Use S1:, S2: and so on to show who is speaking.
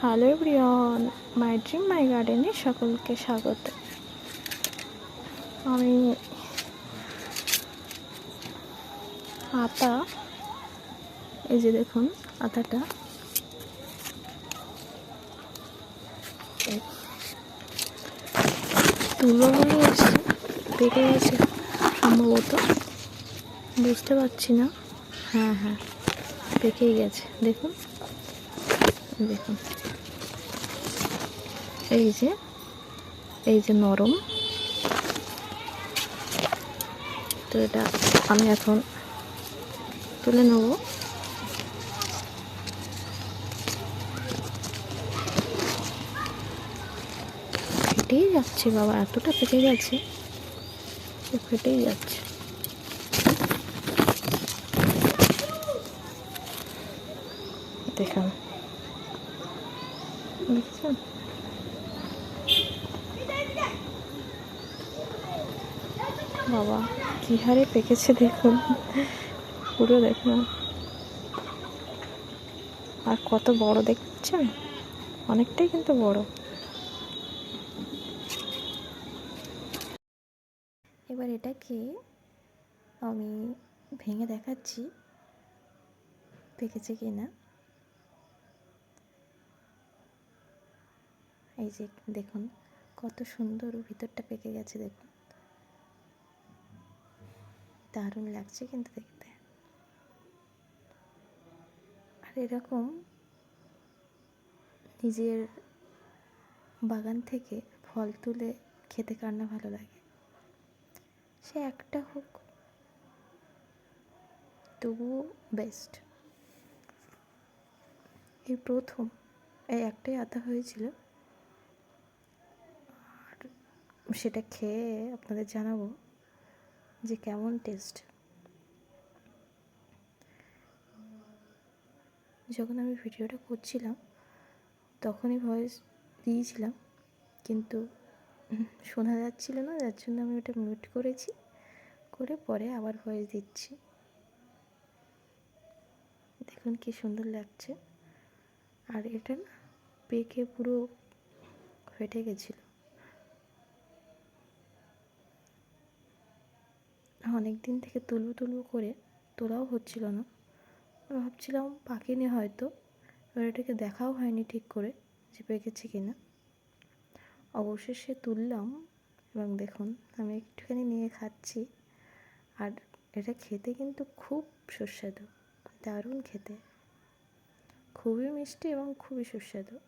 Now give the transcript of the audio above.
S1: Hello everyone, my dream, my গার্ডেনে সকলকে স্বাগত। আমি আতা, এই যে দেখুন আতাটা। এই তুলো বলে এসছে, পেকে গেছে সম্ভবত। বুঝতে পারছি না। হ্যাঁ হ্যাঁ পেকেই গেছে। দেখুন। দেখুন এই যে এই যে নরম। তো এটা আমি এখন তুলে নেব। ফেটেই যাচ্ছে বাবা, এতটা ফেটে গেছে। ফেটেই যাচ্ছে। দেখুন। দেখছেন বাবা, কি হারে পেকেছে দেখুন। পুরো দেখুন। আর কত বড় দেখছেন? অনেকটাই কিন্তু বড়। এবার এটাকে আমি ভেঙে দেখাচ্ছি, পেকেছে কি না এই যে দেখুন, কত সুন্দর ভিতরটা পেকে গেছে দেখুন। দারুণ লাগছে কিন্তু দেখতে। আর এরকম নিজের বাগান থেকে ফল তুলে খেতে কার না ভালো লাগে? সে একটা হোক, তবুও বেস্ট এই প্রথম, এই একটাই আতা হয়েছিল আর সেটা খেয়ে আপনাদের জানাব যে কেমন টেস্ট যখন আমি ভিডিওটা করছিলাম, তখনই ভয়েস দিয়েছিলাম, কিন্তু শোনা যাচ্ছিল না, যার জন্য আমি ওটা মিউট করেছি, করে পরে আবার ভয়েস দিচ্ছি। দেখুন কি সুন্দর লাগছে। আর এটা না পেকে পুরো ফেটে গেছিল। অনেক দিন থেকে তুলবো তুলবো করে তোলাও হচ্ছিল না। ভাবছিলাম পাকেনি হয়তো এবার এটাকে দেখাও হয়নি ঠিক করে যে পেকেছে কি না অবশেষে তুললাম এবং দেখুন, আমি একটুখানি নিয়ে খাচ্ছি। আর এটা খেতে কিন্তু খুব সুস্বাদু, দারুণ খেতে। খুবই মিষ্টি এবং খুবই সুস্বাদু।